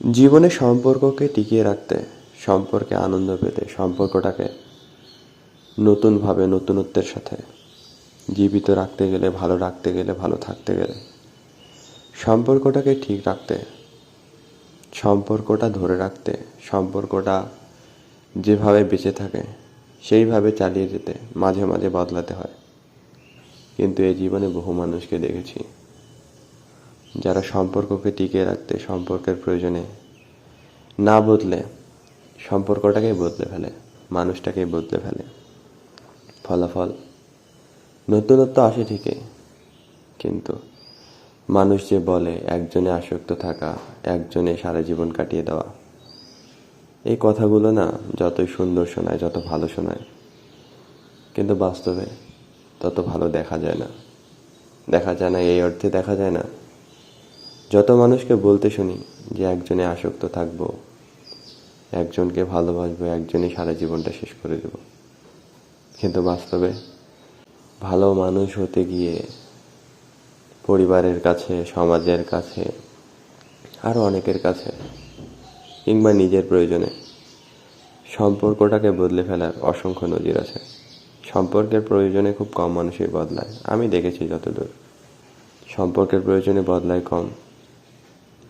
জীবনে সম্পর্ককে টিকিয়ে রাখতে, সম্পর্কে আনন্দ পেতে, সম্পর্কটাকে নতুনভাবে, নতুনত্বের সাথে জীবিত রাখতে গেলে, ভালো রাখতে গেলে, ভালো থাকতে গেলে, সম্পর্কটাকে ঠিক রাখতে, সম্পর্কটা ধরে রাখতে, সম্পর্কটা যেভাবে বেঁচে থাকে, সেইভাবে চালিয়ে যেতে, মাঝে মাঝে বদলাতে হয়। কিন্তু এই জীবনে বহু মানুষকে দেখেছি যারা সম্পর্ককে টিকিয়ে রাখতে সম্পর্কের প্রয়োজনে না বদলে সম্পর্কটাকেই বদলে ফেলে, মানুষটাকেই বদলে ফেলে। ফলাফল নতুনত্ব আসে ঠিকই, কিন্তু মানুষ যে বলে একজনে আসক্ত থাকা, একজনে সারা জীবন কাটিয়ে দেওয়া, এই কথাগুলো না যতই সুন্দর শোনায়, যত ভালো শোনায়, কিন্তু বাস্তবে তত ভালো দেখা যায় না। দেখা যায় না, এই অর্থে দেখা যায় না যত মানুষকে বলতে শুনি যে একজনে আসক্ত থাকব, একজনকে ভালোবাসবো, একজনই সারা জীবনটা শেষ করে দেব। কিন্তু বাস্তবে ভালো মানুষ হতে গিয়ে পরিবারের কাছে, সমাজের কাছে আরও অনেকের কাছে কিংবা নিজের প্রয়োজনে সম্পর্কটাকে বদলে ফেলার অসংখ্য নজির আছে। সম্পর্কের প্রয়োজনে খুব কম মানুষই বদলায়। আমি দেখেছি যতদূর। সম্পর্কের প্রয়োজনে বদলায় কম।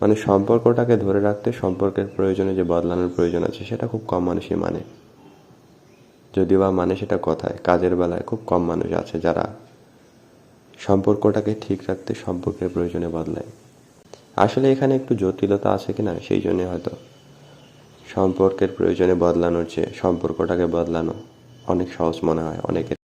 মানে সম্পর্কটাকে ধরে রাখতে সম্পর্কের প্রয়োজনে যে বদলানোর প্রয়োজন আছে, সেটা খুব কম মানুষই মানে। যদিও বা মানে সেটা কথায়, কাজের বেলায় খুব কম মানুষ আছে যারা সম্পর্কটাকে ঠিক রাখতে সম্পর্কের প্রয়োজনে বদলায়। আসলে এখানে একটু জটিলতা আছে কিনা, সেই জন্যে হয়তো। সম্পর্কের প্রয়োজনে বদলানোর চেয়ে সম্পর্কটাকে বদলানো অনেক সহজ মনে হয়, অনেকের